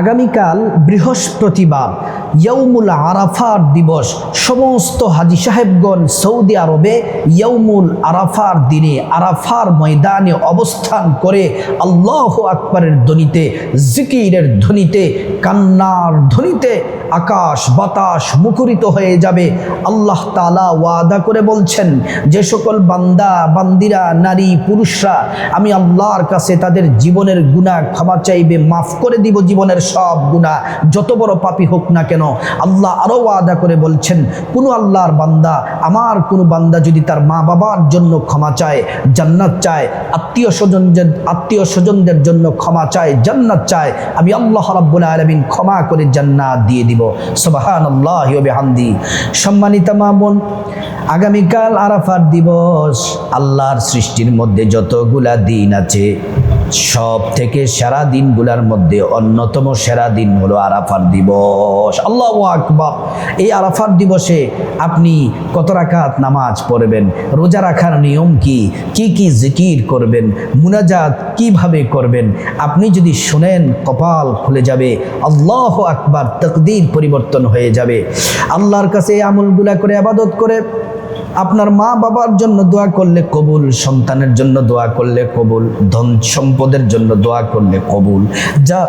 আগামীকাল বৃহস্পতিবার ইয়ৌমুল আরাফার দিবস। সমস্ত হাজি সাহেবগণ সৌদি আরবে ইয়ৌমুল আরাফার দিনে আরাফার ময়দানে অবস্থান করে আল্লাহ আকবরের ধ্বনিতে, জিকিরের ধ্বনিতে, কান্নার ধ্বনিতে আকাশ বাতাস মুখরিত হয়ে যাবে। আল্লাহ তালা ওয়াদা করে বলছেন, যে সকল বান্দা, বান্দিরা, নারী, পুরুষরা, আমি আল্লাহর কাছে তাদের জীবনের গুণা ক্ষমা চাইবে, মাফ করে দিব জীবনের সব গুণা যত বড় পাপি হোক না কেন, আল্লাহ আরও ওয়াদা করে বলছেন, কোনো আল্লাহর বান্দা, আমার কোনো বান্দা যদি তার মা বাবার জন্য ক্ষমা চায়, জান্নাত চায়, আত্মীয় স্বজনদের আত্মীয় স্বজনদের জন্য ক্ষমা চায়, জান্নাত চায়, আমি আল্লাহ রাব্বুল আলমিন ক্ষমা করে জান্নাত দিয়ে দিব। সবাহান আল্লাহ সম্মানিত মা বোন, আগামীকাল আরাফার দিবস, আল্লাহর সৃষ্টির মধ্যে যতগুলা দিন আছে সব থেকে সেরা দিনগুলার মধ্যে অন্যতম সেরা দিন হলো আরাফার দিবস। আল্লাহ আকবর। এই আরাফার দিবসে আপনি কত রাকাত নামাজ পড়বেন? রোজা রাখার নিয়ম কি? কি কি জিকির করবেন? মুনাজাত কীভাবে করবেন? আপনি যদি শুনেন কপাল খুলে যাবে, আল্লাহ আকবার, তকদির পরিবর্তন হয়ে যাবে। আল্লাহর কাছে আমলগুলা করে আবাদত করে আপনার মা বাবার জন্য দোয়া করলে কবুল, সন্তানের জন্য দোয়া করলে কবুল, ধন সম্পদের জন্য দোয়া করলে কবুল। যা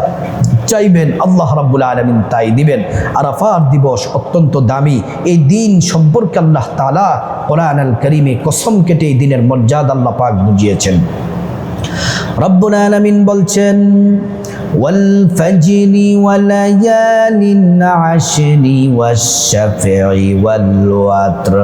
চাইবেন আল্লাহ রাব্বুল আলমিন তাই দিবেন। আরাফার দিবস অত্যন্ত দামি। এই দিন সম্পর্কে আল্লাহ তালা কোরআন আল করিমে কসম কেটে এই দিনের মর্যাদা আল্লাহ পাক বুঝিয়েছেন। রব্বুল আলমিন বলছেন والفجر وليال عشر والشفع والوتر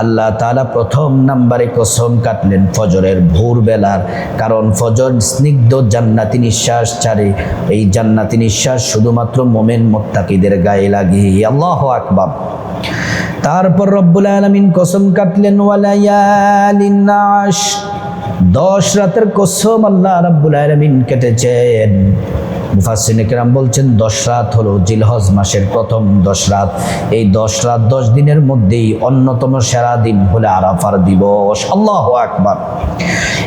আল্লাহ তাআলা প্রথম নাম্বারে কসম কাটলেন ফজরের ভোর বেলার কারণ ফজর স্নিগ্ধ জান্নাতি নিঃশ্বাস ছাড়ে এই জান্নাতি নিঃশ্বাস শুধুমাত্র মোমেন মোত্তাকিদের গায়ে লাগে আল্লাহ আকবার তারপর রব্বুল আলমিন কসম কাটলেন ওয়ালায়ালিন নাশ দশ রাতের কসম আল্লাহ রাব্বুল আলামিন কেটেছেন। মুফাসসিন কেরাম বলছেন, দশ রাত হলো জিলহজ মাসের প্রথম দশ রাত। এই দশ রাত দশ দিনের মধ্যেই অন্যতম সেরা দিন হলে আরাফার দিবস। আল্লাহ আকবার।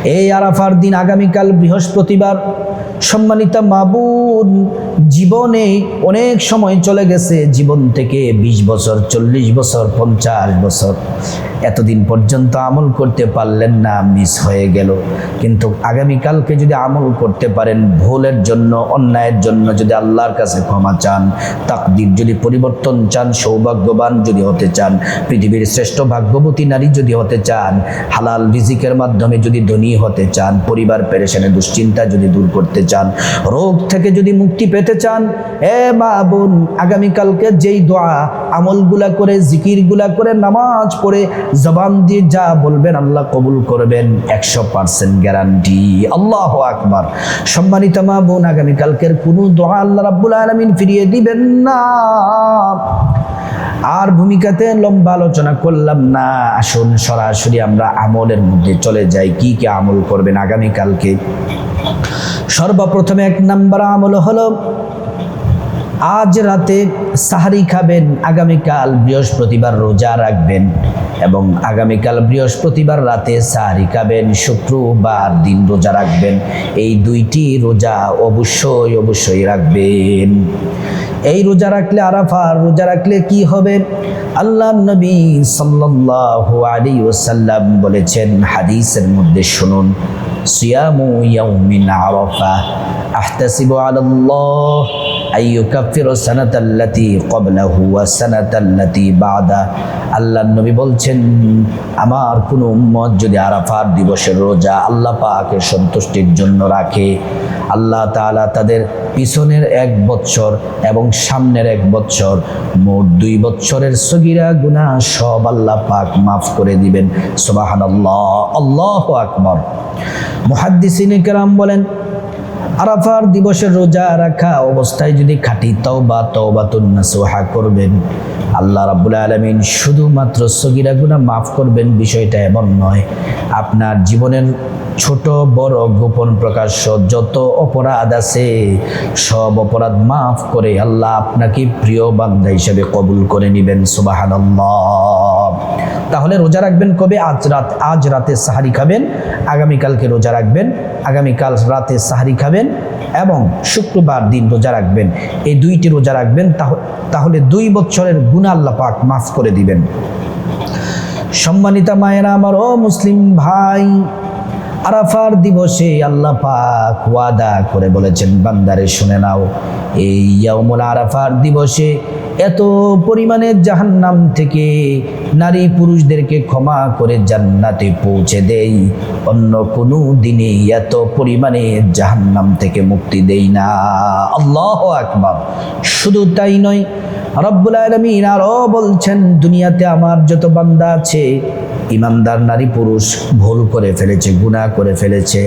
এই আরাফার দিন আগামীকাল বৃহস্পতিবার। সম্মানিত মাবুন, জীবনে অনেক সময় চলে গেছে, জীবন থেকে ২০ বছর, চল্লিশ বছর, পঞ্চাশ বছর। এতদিন পর্যন্ত আমল করতে পারলেন না মিস হয়ে গেল। কিন্তু আগামীকালকে যদি আমল করতে পারেন, ভুলের জন্য, অন্যায়ের জন্য যদি আল্লাহর কাছে ক্ষমা চান, তাকদির যদি পরিবর্তন চান, সৌভাগ্যবান যদি হতে চান, পৃথিবীর শ্রেষ্ঠ ভাগ্যবতী নারী যদি হতে চান, হালাল রিজিকের মাধ্যমে যদি ধনী হতে চান, পরিবার পেরেশানে, দুশ্চিন্তা যদি দূর করতে চান, রোগ থেকে যদি মুক্তি পেতে চান, এ মা বোন, আগামীকালকে যেই দোয়া, আমলগুলা করে, জিকিরগুলা করে, নামাজ পড়ে জবান দিয়ে যা বলবেন আল্লাহ কবুল করবেন, একশো পার্সেন্ট গ্যারান্টি আল্লাহ আকবার। সম্মানিত মা বোন, আগামীকালকের কোনো দোয়া আল্লাহ রাব্বুল আলমিন ফিরিয়ে দিবেন না। আর ভূমিকাতে লম্বা আলোচনা করলাম না। আসুন, সরাসরি আমরা আমলের মধ্যে চলে যাই। কি কি আমল করবেন আগামীকালকে? সর্বপ্রথমে এক নাম্বার আমল হলো আজ রাতে সাহারি খাবেন, আগামীকাল বৃহস্পতিবার রোজা রাখবেন এবং আগামীকাল বৃহস্পতিবার রাতে সাহারি খাবেন, শুক্রবার দিন রোজা রাখবেন। এই দুইটি রোজা অবশ্যই অবশ্যই রাখবেন। এই রোজা রাখলে আরাফার রোজা রাখলে কি হবে? আল্লাহ নবী সাল্লাল্লাহু আলাইহি ওয়াসাল্লাম বলেছেন, হাদিসের মধ্যে শুনুন, সিয়ামু ইয়াউমিন আরাফা, আহতাসিবু আলাল্লাহ। আইয়ু কাফির সানাতাল্লাতি কবলাহু সনাতাল্লাতি বাদা। আল্লাহর নবী বলছেন, আমার কোনো উম্মত যদি আরাফার দিবসের রোজা আল্লাহ পাকের সন্তুষ্টির জন্য রাখে, আল্লাহ তালা তাদের পিছনের এক বৎসর এবং সামনের এক বৎসর, মোট দুই বৎসরের সগিরা গুণা সব আল্লাহ পাক মাফ করে দিবেন। সোবাহান আল্লাহ আল্লাহ আকবর। মহাদ্দিসিন কেরাম বলেন আরাফার দিবসের রোজা রাখা অবস্থায় যদি খাটি তওবা, তওবাতুন সোহা করবেন, আল্লাহ রাব্বুল আলমিন শুধুমাত্র সগিরা গুনাহ মাফ করবেন, বিষয়টা এমন নয়। আপনার জীবনের ছোট বড় গোপন প্রকাশ্য যত অপরাধ আছে, সব অপরাধ মাফ করে আল্লাহ আপনাকে প্রিয় বান্দা হিসেবে কবুল করে নেবেন সুবাহান তাহলে রোজা রাখবেন কবে? আজ রাত, আজ রাতে সাহারি খাবেন, আগামীকালকে রোজা রাখবেন, আগামীকাল রাতে সাহারি খাবেন এবং শুক্রবার দিন রোজা রাখবেন। এই দুইটি রোজা রাখবেন, তাহ- তাহলে দুই বছরের গুণা আল্লাহ পাক মাফ করে দিবেন। সম্মানিতা মায়েরা, আমার ও মুসলিম ভাই আরাফার দিবসে আল্লাহ পাক ওয়াদা করে বলেছেন, বান্দারে শুনে নাও, এই ইয়াউমুল আরাফার দিবসে এত পরিমাণে জাহান্নাম থেকে নারী পুরুষদেরকে ক্ষমা করে জান্নাতে পৌঁছে দেই, অন্য কোনো দিনে এত পরিমাণে জাহান্নাম থেকে মুক্তি দেই না। আল্লাহ আকবার। শুধু তাই নয়, রব্বুল আলমিন আরও বলছেন, দুনিয়াতে আমার যত বান্দা আছে ইমানদার নারী পুরুষ ভুল করে ফেলেছে গুণা করে ফেলেছে।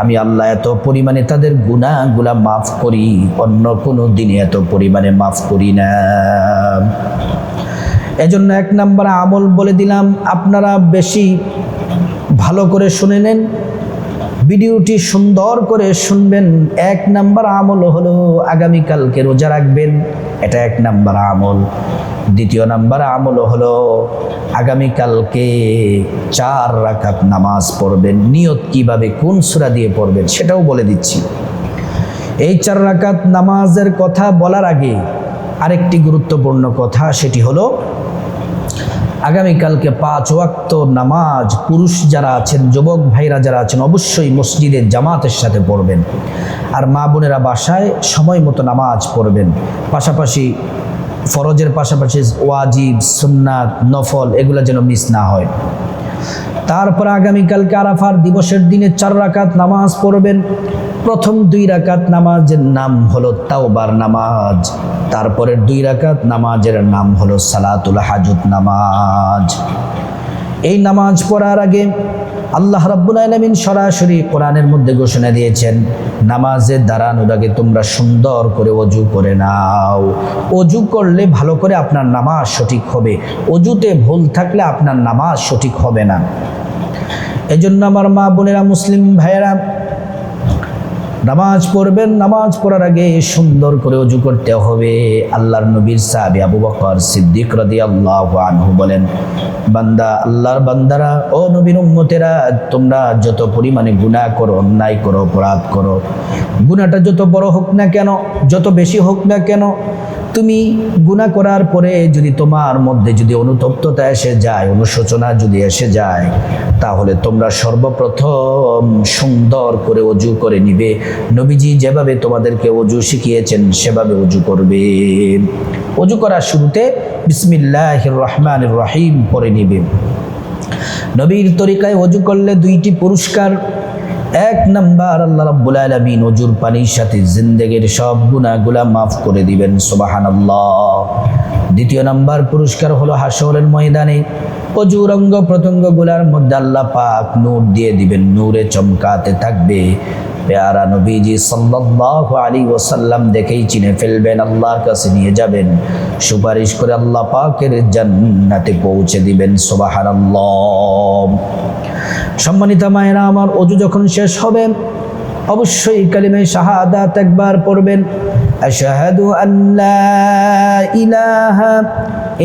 আমি আল্লাহ এত পরিমাণে তাদের গুণাগুলা মাফ করি, অন্য কোনো দিনে এত পরিমাণে মাফ করি না। এজন্য এক নাম্বার আমল বলে দিলাম, আপনারা বেশি ভালো করে শুনে নেন ভিডিওটি সুন্দর করে শুনবেন। এক নাম্বার আমল হলো আগামীকালকে রোজা রাখবেন। এটা এক নাম্বার আমল। দ্বিতীয় নাম্বার আমল হলো আগামীকালকে চার রাকাত নামাজ পড়বেন। নিয়ত কীভাবে কোন সূরা দিয়ে পড়বেন সেটাও বলে দিচ্ছি। এই চার রাকাত নামাজের কথা বলার আগে আরেকটি গুরুত্বপূর্ণ কথা, সেটি হলো আগামীকালকে পাঁচ ওয়াক্ত নামাজ। পুরুষ যারা আছেন, যুবক ভাইরা যারা আছেন, অবশ্যই মসজিদে জামাতের সাথে পড়বেন। আর মা বোনেরা বাসায় সময় মতো নামাজ পড়বেন। পাশাপাশি ফরজের পাশাপাশি ওয়াজিব, সুন্নাত, নফল, এগুলো যেন মিস না হয়। তারপর আগামীকালকে আরাফার দিবসের দিনে চার রাকাত নামাজ পড়বেন। প্রথম দুই রাকাত নামাজের নাম হলো তাওবার নামাজ। তারপরের দুই রাকাত নামাজের নাম হলো সালাতুল হাজুত নামাজ। এই নামাজ পড়ার আগে আল্লাহ রাব্বুল আলমিন সরাসরি কোরআনের মধ্যে ঘোষণা দিয়েছেন নামাজে দাঁড়ানোর আগে তোমরা সুন্দর করে অজু করে নাও। অজু করলে ভালো করে আপনার নামাজ সঠিক হবে। অজুতে ভুল থাকলে আপনার নামাজ সঠিক হবে না। এজন্য আমার মা বোনেরা, মুসলিম ভাইয়েরা নামাজ পড়বেন, নামাজ পড়ার আগে সুন্দর করে অজু করতে হবে। আল্লাহর নবীর সাহাবি আবু বকর সিদ্দিক রাদিয়াল্লাহু আনহু বলেন, বান্দা, আল্লাহর বান্দারা, ও নবীর উম্মতেরা, তোমরা যত পরিমাণে গুণা করো, অন্যায় করো, অপরাধ করো গুণাটা যত বড় হোক না কেন, যত বেশি হোক না কেন তুমি গুনাহ করার পরে যদি তোমার মধ্যে যদি অনুতপ্ততা এসে যায়, অনুশোচনা যদি এসে যায়, তাহলে তোমরা সর্বপ্রথম সুন্দর করে অজু করে নিবে। নবীজি যেভাবে তোমাদেরকে অজু শিখিয়েছেন, সেভাবে অজু করবে। অজু করার শুরুতে বিসমিল্লাহ রহমান রহিম পরে নিবে। নবীর তরিকায় অজু করলে দুইটি পুরস্কার এক নাম্বার আল্লাহ রাব্বুল আলামিন অজুর পানির সাথে জিন্দেগির সব গুনাহগুলা মাফ করে দিবেন, সুবহানাল্লাহ। দ্বিতীয় নাম্বার পুরস্কার হলো হাসরের ময়দানে। অজুর অঙ্গ প্রত্যঙ্গগুলার মধ্যে আল্লাহ পাক নূর দিয়ে দিবেন, নূরে চমকাতে থাকবে। পেয়ারা নবীজি সাল্লাল্লাহু আলাইহি ওয়াসাল্লাম দেখেই চিনে ফেলবেন, আল্লাহর কাছে নিয়ে যাবেন। সুপারিশ করে আল্লাহ পাকের জান্নাতে পৌঁছে দিবেন, সুবহানাল্লাহ। সম্মানিত মায়েরা, আমার অজু যখন শেষ হবে, অবশ্যই কালিমে শাহাদাত একবার পড়বেন। আশহাদু আল্লা ইলাহা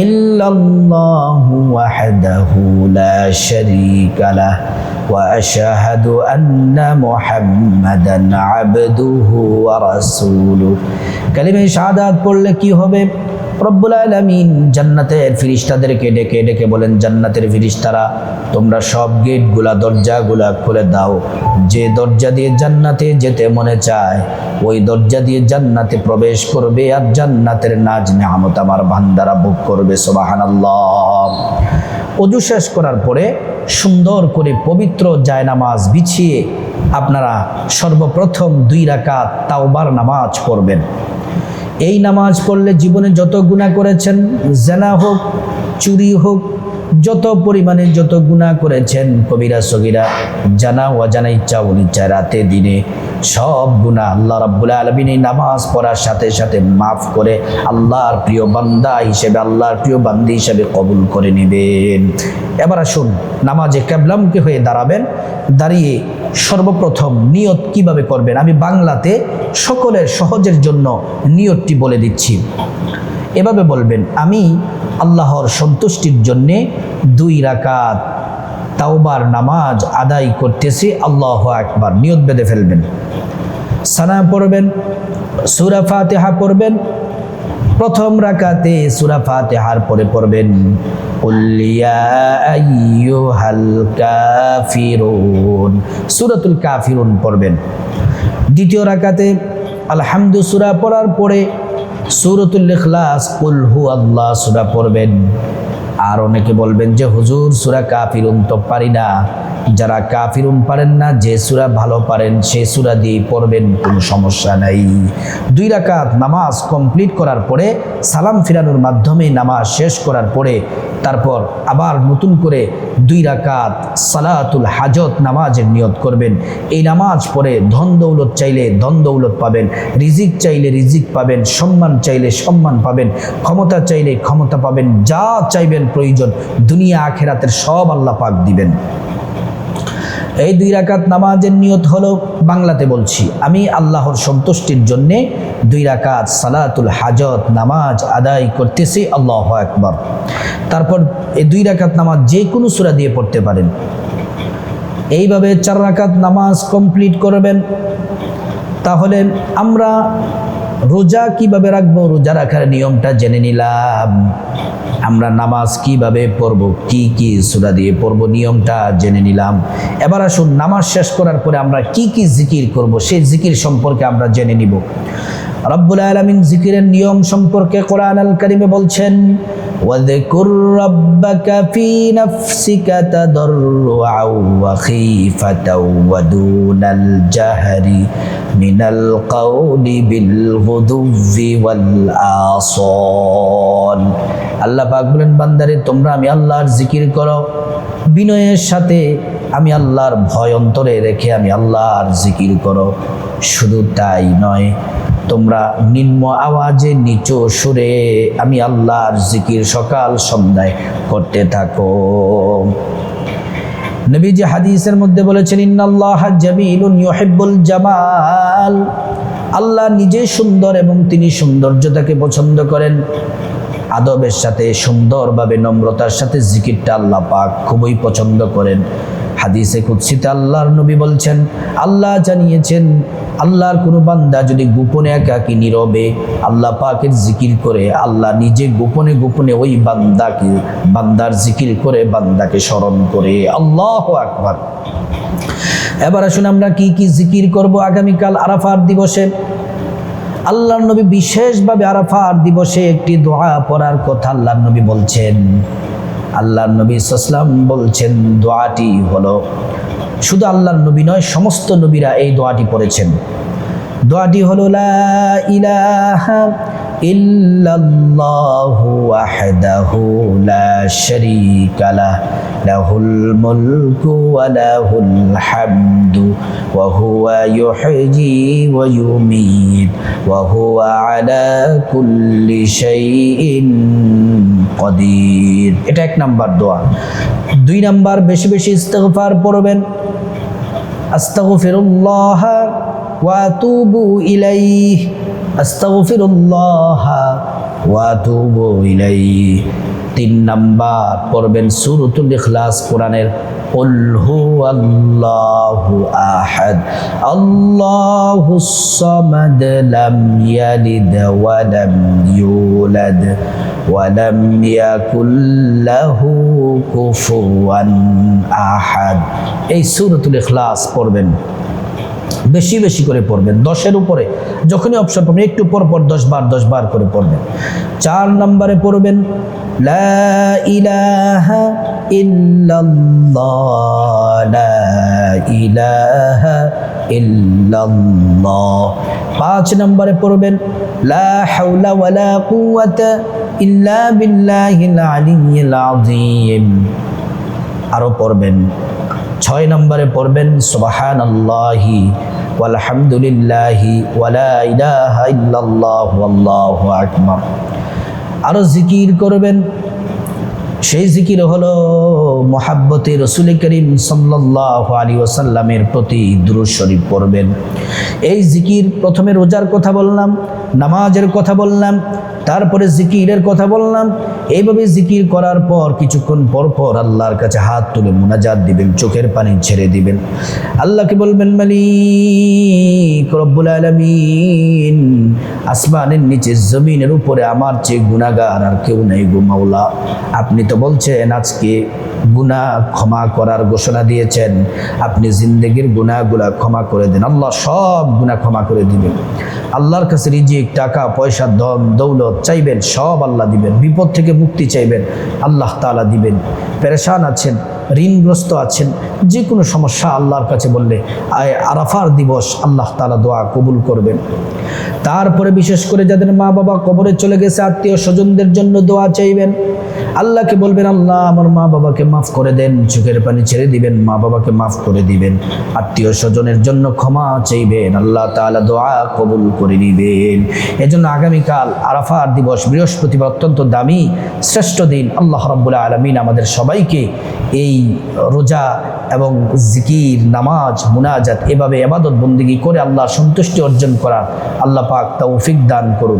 ইল্লাল্লাহু ওয়াহদাহু লা শারীকা লাহ আন্না মুহাম্মাদান আবদুহু ওয়া রাসূলুহু। কালিমে শাহাদাত পড়লে কি হবে? রব্বুল আলামিন জান্নাতের ফিরিস্তাদেরকে ডেকে ডেকে বলেন, জান্নাতের ফিরিস্তারা, তোমরা সব গেটগুলা, দরজাগুলা খুলে দাও। যে দরজা দিয়ে জান্নাতে যেতে মনে চায়, ওই দরজা দিয়ে জান্নাতে প্রবেশ করবে আর জান্নাতের নাজ নেহামত আমার ভান্দারা ভোগ করবে। সুবহানাল্লাহ। অজু শেষ করার পরে সুন্দর করে পবিত্র জায়নামাজ বিছিয়ে আপনারা সর্বপ্রথম দুই রাকাত তাওবার নামাজ পড়বেন। এই নামাজ পড়লে জীবনে যত গুণা করেছেন, জেনা হোক, চুরি হোক, যত পরিমাণে যত গুণা করেছেন, কবিরা সগিরা, জানা অজানা ইচ্ছা অনিচ্ছা, রাতে দিনে সব গুণা আল্লাহ রাব্বুল আলমিন এই নামাজ পড়ার সাথে সাথে মাফ করে আল্লাহর প্রিয় বান্দা হিসেবে, আল্লাহর প্রিয় বান্দি হিসেবে কবুল করে নেবেন। এবার আসুন, নামাজে ক্যাবলামকে হয়ে দাঁড়াবেন, দাঁড়িয়ে সর্বপ্রথম নিয়ত কীভাবে করবেন? আমি বাংলাতে সকলের সহজের জন্য নিয়তটি বলে দিচ্ছি। এভাবে বলবেন, আমি আল্লাহর সন্তুষ্টির জন্যে দুই রাকাত তাওবার নামাজ আদায় করতেছি, আল্লাহ একবার নিয়ত বেঁধে ফেলবেন। সানা পড়বেন, সুরা ফাতেহা পড়বেন প্রথম রাকাতে সুরা ফাতেহার পরে পড়বেন। সুরাতুল কাফিরুন পড়বেন। দ্বিতীয় রাকাতে আলহামদু সুরা পড়ার পরে সুরতুল ইখলাস কুল হু আল্লাহ সুরা পড়বেন। আর অনেকে বলবেন যে, হুজুর, সূরা কাফিরুন তো পারি না। যারা কাফিরুন পারেন না, যে সুরা ভালো পারেন, সে সুরা দিয়ে পড়বেন, কোনো সমস্যা নাই। দুই রাকাত নামাজ কমপ্লিট করার পরে, সালাম ফিরানোর মাধ্যমে নামাজ শেষ করার পরে, তারপর আবার নতুন করে দুই রাকাত সালাতুল হাজত নামাজের নিয়ত করবেন। এই নামাজ পড়ে ধন দৌলত চাইলে ধন দৌলত পাবেন, রিজিক চাইলে রিজিক পাবেন, সম্মান চাইলে সম্মান পাবেন, ক্ষমতা চাইলে ক্ষমতা পাবেন, যা চাইবেন প্রয়োজন। দুনিয়া আখেরাতের সব আল্লাহ পাক দিবেন। এই দুই রাকাত নামাজের নিয়ত হলো, বাংলাতে বলছি, আমি আল্লাহর সন্তুষ্টির জন্যে দুই রাকাত সালাতুল হাজত নামাজ আদায় করতেছি, আল্লাহ একবার তারপর এই দুই রাকাত নামাজ যে কোনো সুরা দিয়ে পড়তে পারেন। এইভাবে চার রাকাত নামাজ কমপ্লিট করবেন, তাহলে আমরা রোজা কীভাবে রাখব? রোজা রাখার নিয়মটা জেনে নিলাম। আমরা নামাজ কীভাবে পড়ব? কি কি সুরা দিয়ে পড়ব? নিয়মটা জেনে নিলাম। এবার আসুন নামাজ শেষ করার পরে আমরা কি কি জিকির করব? সেই জিকির সম্পর্কে আমরা জেনে নিব। রব্বুল আলমিন জিকিরের নিয়ম সম্পর্কে কোরআন আল কারিমে বলছেন واذكر ربك في نفسك تضرعا وخيفة ودون الجهر من القول بالغدو والآصال. আল্লাহ পাক বলেন, বান্দারে, তোমরা আমি আল্লাহর জিকির করো। বিনয়ের সাথে আমি আল্লাহর ভয় অন্তরে রেখে আমি আল্লাহর জিকির করো। শুধু তাই নয়, তোমরা নিম্ন আওয়াজে নিচু সুরে আমি আল্লাহর জিকির সকাল সন্ধ্যায় করতে থাকো। নবীজি হাদিসের মধ্যে বলেছেন, ইন্নাল্লাহ জামিলুন ইউহিব্বুল জামাল। আল্লাহ নিজে সুন্দর এবং তিনি সৌন্দর্যতাকে পছন্দ করেন। আদবের সাথে, সুন্দরভাবে নম্রতার সাথে জিকিরটা আল্লাহ পাক খুবই পছন্দ করেন। হাদিসে কুৎসিতে আল্লাহর নবী বলছেন, আল্লাহ জানিয়েছেন, আল্লাহর কোনো বান্দা যদি গোপনে একাকি নীরবে আল্লাহ পাকের জিকির করে, আল্লাহ নিজে গোপনে গোপনে ওই বান্দাকে, বান্দার জিকির করে, বান্দাকে স্মরণ করে। আল্লাহ আকবার। এবার আসুন আমরা কি কি জিকির করব আগামীকাল আরাফার দিবসে। আল্লাহর নবী বিশেষভাবে আরাফার দিবসে একটি দোয়া পড়ার কথা আল্লাহ নবী বলছেন। আল্লাহ নবী সাল্লাম বলছেন, দোয়াটি হলো শুধু আল্লাহর নবী নয়, সমস্ত নবীরা এই দোয়াটি পড়েছেন। দোয়াটি হলো, লা ইলাহা ওয়াহদাহু লা শারীকা লাহ লাহুল মুলকু ওয়া লাহুল হামদু, ওয়া হুয়া ইউহয়ি ওয়া ইউমীত, ওয়া হুয়া আলা কুল্লি এটা এক নাম্বার দোয়া। দুই নাম্বার, বেশি বেশি ইস্তেগফার পড়বেন। আস্তাগফিরুল্লাহ ওয়া আতুবু ইলাইহি। আস্তাগফিরুল্লাহ ওয়া আতুবু ইলাইহি তিন নাম্বার পড়বেন সূরাতুল ইখলাস কোরআনের قل هو الله أحد الله الصمد لم يلد ولم يولد ولم يكن له كفوا أحد এই সূরাতুল ইখলাস পড়বেন বেশি বেশি করে পড়বেন। দশের উপরে, যখনই অপশন পাবেন, একটু পর পর দশ বার দশ বার করে পড়বেন। চার নম্বরে পড়বেন, লা ইলাহা লা ইলাহা পাঁচ নম্বরে পড়বেন, লা আরও পড়বেন ছয় নম্বরে পড়বেন সুবাহান আল্লাহি আকবার। আরও জিকির করবেন, সেই জিকির হলো মোহাব্বতে রসুল করিম সাল্লাহ আলী ওসাল্লামের প্রতি দুরুদ শরীফ পড়বেন। এই জিকির প্রথমে রোজার কথা বললাম, নামাজের কথা বললাম, তারপরে জিকিরের কথা বললাম এইভাবে জিকির করার পর, কিছুক্ষণ পর পর আল্লাহর কাছে হাত তুলে মোনাজাত দিবেন, চোখের পানি ছেড়ে দিবেন। আল্লাহকে বলবেন, মালিক রব্বুল আলমিন, আসমানের নিচে জমিনের উপরে আমার চেয়ে গুণাগার আর কেউ নেই গো মাওলা। আপনি তো বলছেন, আজকে গুনাহ ক্ষমা করার ঘোষণা দিয়েছেন। আপনি জিন্দগির গুনাহগুলা ক্ষমা করে দেন। আল্লাহ সব গুনাহ ক্ষমা করে দিবেন। আল্লাহর কাছে রিজিক, টাকা, পয়সা, ধন, দৌলত চাইবেন, সব আল্লাহ দিবেন। বিপদ থেকে মুক্তি চাইবেন আল্লাহ তালা দিবেন। পেরেশান আছেন। ঋণগ্রস্ত আছেন। যে কোনো সমস্যা আল্লাহর কাছে বললে, আয় আরাফার দিবস আল্লাহ তাআলা দোয়া কবুল করবেন। তারপরে বিশেষ করে যাদের মা বাবা কবরে চলে গেছে আত্মীয় স্বজনদের জন্য দোয়া চাইবেন। আল্লাহকে বলবেন, আল্লাহ, আমার মা বাবাকে মাফ করে দেন, চোখের পানি ছেড়ে দিবেন মা বাবাকে মাফ করে দিবেন। আত্মীয় স্বজনের জন্য ক্ষমা চাইবেন, আল্লাহ তাআলা দোয়া কবুল করে নিবেন। এজন্য আগামীকাল আরাফার দিবস বৃহস্পতিবার অত্যন্ত দামি, শ্রেষ্ঠ দিন। আল্লাহ রাব্বুল আলমিন আমাদের সবাইকে এই রোজা এবং জিকির, নামাজ, মুনাজাত, এভাবে এবাদত বন্দিগি করে আল্লাহ সন্তুষ্টি অর্জন করার আল্লাহ পাক তা তৌফিক দান করুন।